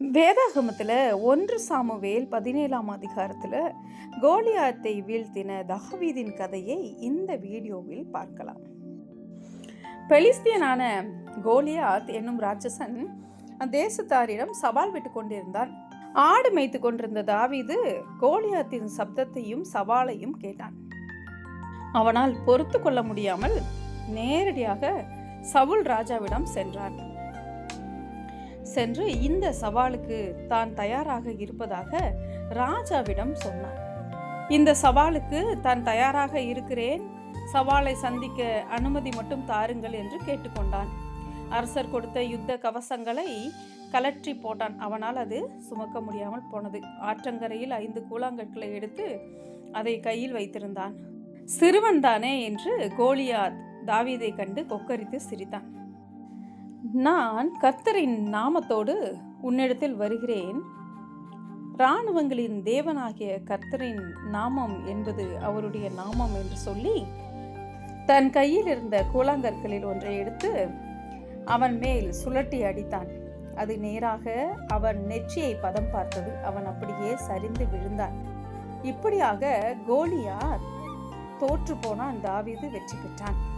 வேதாகமத்தில் ஒன்று சாமுவேல் பதினேழாம் அதிகாரத்தில் கோலியாத்தை வீழ்த்தின தகவீதின் கதையை இந்த வீடியோவில் பார்க்கலாம். பெலிஸ்தியனான கோலியாத் என்னும் ராட்சசன் தேசத்தாரிடம் சவால் விட்டு கொண்டிருந்தான். ஆடு மேய்த்து கொண்டிருந்த தாவீது கோலியாத்தின் சப்தத்தையும் சவாலையும் கேட்டான். அவனால் பொறுத்து கொள்ள முடியாமல் நேரடியாக சவுல் ராஜாவிடம் சென்றான். சென்று இந்த சவாலுக்கு தான் தயாராக இருப்பதாக ராஜாவிடம் சொன்னான் இந்த சவாலுக்கு தான் தயாராக இருக்கிறேன். சவாலை சந்திக்க அனுமதி மட்டும் தாருங்கள் என்று கேட்டுக்கொண்டான். அரசர் கொடுத்த யுத்த கவசங்களை கலற்றி போட்டான். அவனால் அது சுமக்க முடியாமல் போனது. ஆற்றங்கரையில் ஐந்து கூழாங்கற்களை எடுத்து அதை கையில் வைத்திருந்தான். சிறுவன் தானே என்று கோலியாத் தாவீதை கண்டு கொக்கரித்து சிரித்தான். நான் கர்த்தரின் நாமத்தோடு உன்னிடத்தில் வருகிறேன். இராணுவங்களின் தேவனாகிய கர்த்தரின் நாமம் என்பது அவருடைய நாமம் என்று சொல்லி தன் கையில் இருந்த கூழாங்கற்களில் ஒன்றை எடுத்து அவன் மேல் சுழட்டி அடித்தான். அது நேராக அவன் நெற்றியை பதம் பார்த்தது. அவன் அப்படியே சரிந்து விழுந்தான். இப்படியாக கோலியார் தோற்று போனான் தாவீது வெற்றி பெற்றான்.